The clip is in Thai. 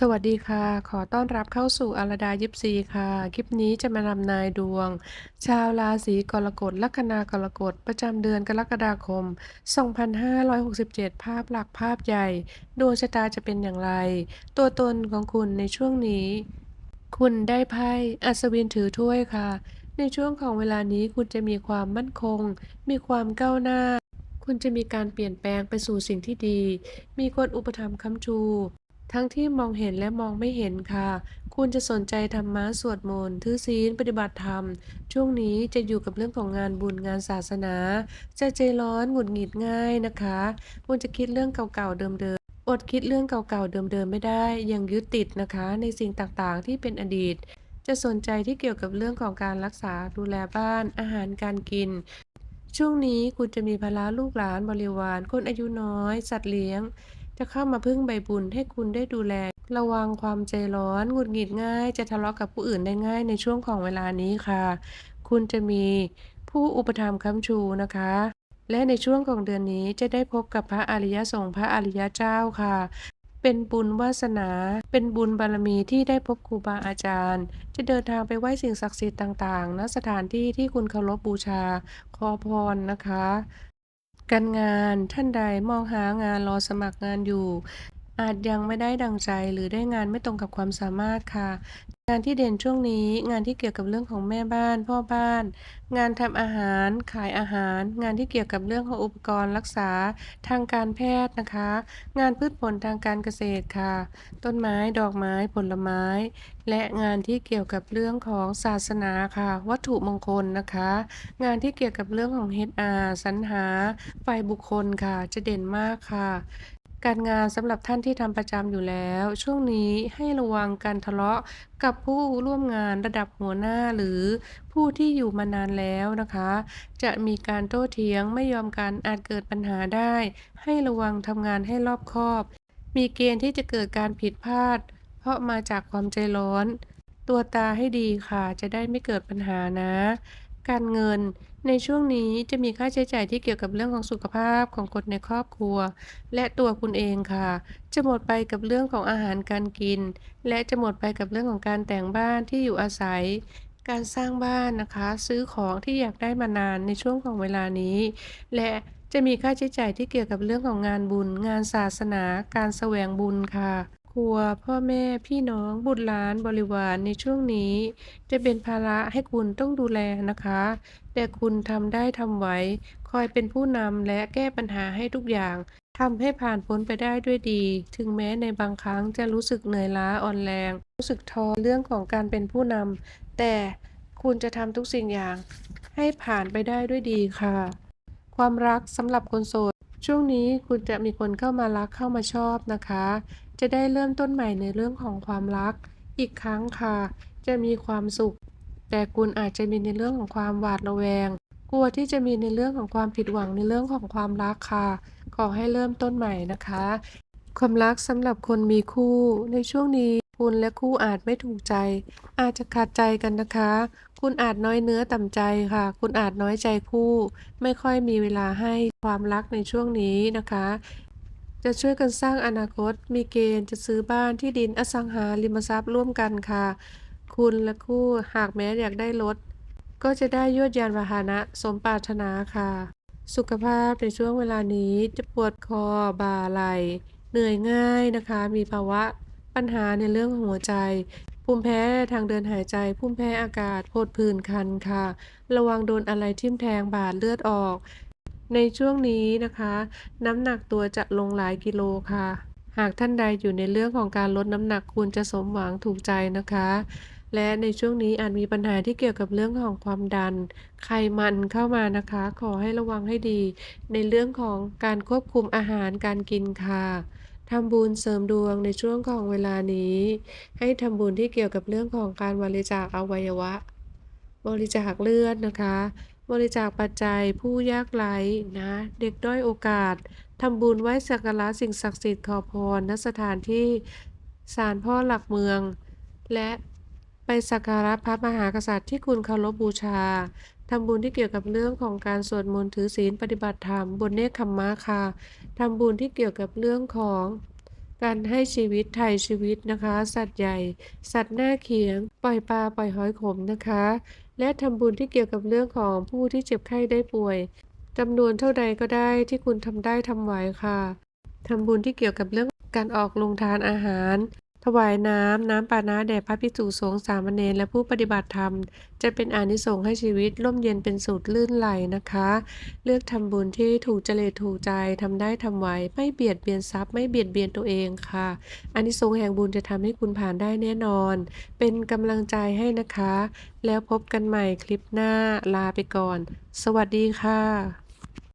สวัสดีค่ะ ขอต้อนรับเข้าสู่อาราดายิปซีค่ะ คลิปนี้จะมานำนายดวง ชาวราศีกรกฎลัคนากรกฎประจำเดือนกรกฎาคม 2567 ภาพหลักภาพใหญ่ ดวงชะตาจะเป็นอย่างไร ตัวตนของคุณในช่วงนี้ คุณได้ไพ่อัศวินถือถ้วยค่ะ ในช่วงของเวลานี้คุณจะมีความมั่นคง มีความก้าวหน้า คุณจะมีการเปลี่ยนแปลงไปสู่สิ่งที่ดี มีคนอุปถัมภ์ค้ำชู ทั้งที่มองเห็นและมองไม่เห็นค่ะ คุณจะสนใจธรรมะสวดมนต์ ถือศีล ปฏิบัติธรรม ช่วงนี้จะอยู่กับเรื่องของงานบุญงานศาสนา จะใจร้อนหงุดหงิดง่ายนะคะ คุณจะคิดเรื่องเก่าๆเดิมๆ อดคิดเรื่องเก่าๆเดิมๆไม่ได้ ยังยึดติดนะคะ ในสิ่งต่างๆ ที่เป็นอดีต จะสนใจที่เกี่ยวกับเรื่องของการรักษาดูแลบ้าน อาหารการกินช่วงนี้คุณจะมีภาระลูกหลานบริวาร คนอายุน้อย สัตว์เลี้ยง จะเข้ามาพึ่งใบบุญให้คุณได้ดูแล ระวังความใจร้อนหงุดหงิดง่าย จะทะเลาะกับผู้อื่นได้ง่ายในช่วงของเวลานี้ค่ะ คุณจะมีผู้อุปถัมภ์ค้ำชูนะคะ และในช่วงของเดือนนี้จะได้พบกับพระอริยสงฆ์พระอริยเจ้าค่ะ เป็นบุญวาสนา เป็นบุญบารมีที่ได้พบครูบาอาจารย์ จะเดินทางไปไหว้สิ่งศักดิ์สิทธิ์ต่างๆณสถานที่ที่คุณเคารพบูชาขอพรนะคะ การงานท่านใดมองหางานรอสมัครงานอยู่ อาจยังไม่ได้ดังใจหรือได้งานไม่ตรงกับความสามารถค่ะ งานที่เด่นช่วงนี้ งานที่เกี่ยวกับเรื่องของแม่บ้าน พ่อบ้าน งานทำอาหาร ขายอาหาร งานที่เกี่ยวกับเรื่องของอุปกรณ์รักษา ทางการแพทย์นะคะ งานพืชผลทางการเกษตรค่ะ ต้นไม้ดอกไม้ผลไม้ และงานที่เกี่ยวกับเรื่องของศาสนาค่ะ วัตถุมงคลนะคะ งานที่เกี่ยวกับเรื่องของ HR สรรหาฝ่ายบุคคลค่ะ จะเด่นมากค่ะ การงานสำหรับท่านที่ทำประจำอยู่แล้ว ช่วงนี้ให้ระวังการทะเลาะกับผู้ร่วมงานระดับหัวหน้าหรือผู้ที่อยู่มานานแล้วนะคะ จะมีการโต้เถียงไม่ยอมกันอาจเกิดปัญหาได้ ให้ระวังทำงานให้รอบคอบ มีเกณฑ์ที่จะเกิดการผิดพลาด เพราะมาจากความใจร้อน ตัวตาให้ดีค่ะจะได้ไม่เกิดปัญหานะ การเงิน ในช่วงนี้จะมีค่าใช้จ่ายที่เกี่ยวกับเรื่องของสุขภาพของคนในครอบครัว และตัวคุณเองค่ะ จะหมดไปกับเรื่องของอาหารการกิน และจะหมดไปกับเรื่องของการแต่งบ้านที่อยู่อาศัยการสร้างบ้านนะคะ ซื้อของที่อยากได้มานานในช่วงของเวลานี้ และจะมีค่าใช้จ่ายที่เกี่ยวกับเรื่องของงานบุญ งานศาสนา การแสวงบุญค่ะ ครัว พ่อแม่พี่น้องบุตรหลานบริวารในช่วงนี้ จะเป็นภาระให้คุณต้องดูแลนะคะ แต่คุณทำได้ทำไว้ คอยเป็นผู้นำและแก้ปัญหาให้ทุกอย่างทำให้ผ่านพ้นไปได้ด้วยดี ถึงแม้ในบางครั้งจะรู้สึกเหนื่อยล้าอ่อนแรง รู้สึกท้อเรื่องของการเป็นผู้นำแต่คุณจะทำทุกสิ่งอย่าง ให้ผ่านไปได้ด้วยดีค่ะ ความรักสำหรับคนโสด ช่วงนี้คุณจะมีคนเข้ามารักเข้ามาชอบนะคะ จะได้เริ่มต้นใหม่ในเรื่องของความรัก อีกครั้งค่ะ จะมีความสุข แต่คุณอาจจะมีในเรื่องของความหวาดระแวง กลัวที่จะมีในเรื่องของความผิดหวังในเรื่องของความรักค่ะ ขอให้เริ่มต้นใหม่นะคะ ความรักสำหรับคนมีคู่ ในช่วงนี้คุณและคู่อาจไม่ถูกใจ อาจจะขัดใจกันนะคะ คุณอาจน้อยเนื้อต่ำใจค่ะ คุณอาจน้อยใจคู่ ไม่ค่อยมีเวลาให้ความรักในช่วงนี้นะคะ จะช่วยกันสร้างอนาคต มีเกณฑ์จะซื้อบ้านที่ดินอสังหาริมทรัพย์ร่วมกันค่ะ คุณและคู่หากแม้อยากได้รถก็จะได้ยวดยานพาหนะสมปรารถนาค่ะ สุขภาพในช่วงเวลานี้จะปวดคอบ่าไหล่เหนื่อยง่ายนะคะ มีภาวะปัญหาในเรื่องของหัวใจ ภูมิแพ้ทางเดินหายใจ ภูมิแพ้อากาศผดผื่นคันค่ะ ระวังโดนอะไรทิ่มแทงบาดเลือดออก ในช่วงนี้นะคะ น้ำหนักตัวจะลงหลายกิโลค่ะ หากท่านใดอยู่ในเรื่องของการลดน้ำหนักคุณจะสมหวังถูกใจนะคะ และในช่วงนี้อาจมีปัญหาที่เกี่ยวกับเรื่องของความดัน ไขมันเข้ามานะคะ ขอให้ระวังให้ดี ในเรื่องของการควบคุมอาหารการกินค่ะทำบุญเสริมดวงในช่วงของเวลานี้ ให้ทำบุญที่เกี่ยวกับเรื่องของการบริจาคอวัยวะ บริจาคเลือดนะคะ บริจาคปัจจัยผู้ยากไร้นะเด็กด้อยโอกาสทำบุญไหว้สักการะสิ่งศักดิ์สิทธิ์ขอพรณสถานที่ศาลพ่อหลักเมือง และไปสักการะพระมหากษัตริย์ที่คุณเคารพบบูชาทำบุญที่เกี่ยวกับเรื่องของการสวดมนต์ถือศีลปฏิบัติธรรมบนเนคขมมะค่ะทำบุญที่เกี่ยวกับเรื่องของ การให้ชีวิตไทยชีวิตนะคะ สัตว์ใหญ่ สัตว์หน้าเขียง ปล่อยปลาปล่อยหอยขมนะคะ และทำบุญที่เกี่ยวกับเรื่องของผู้ที่เจ็บไข้ได้ป่วยจำนวนเท่าใดก็ได้ที่คุณทำได้ทำไหวค่ะทำบุญที่เกี่ยวกับเรื่องการออกลงทานอาหาร ถวายน้ำ น้ำปานะแด่พระภิกษุสงฆ์สามเณรและผู้ปฏิบัติธรรม จะเป็นอานิสงส์ให้ชีวิตร่มเย็นเป็นสุดลื่นไหลนะคะ เลือกทำบุญที่ถูกจริตถูกใจทำได้ทำไวไม่เบียดเบียนทรัพย์ไม่เบียดเบียนตัวเองค่ะอานิสงส์แห่งบุญจะทำให้คุณผ่านได้แน่นอน เป็นกำลังใจให้นะคะ แล้วพบกันใหม่คลิปหน้าลาไปก่อน สวัสดีค่ะ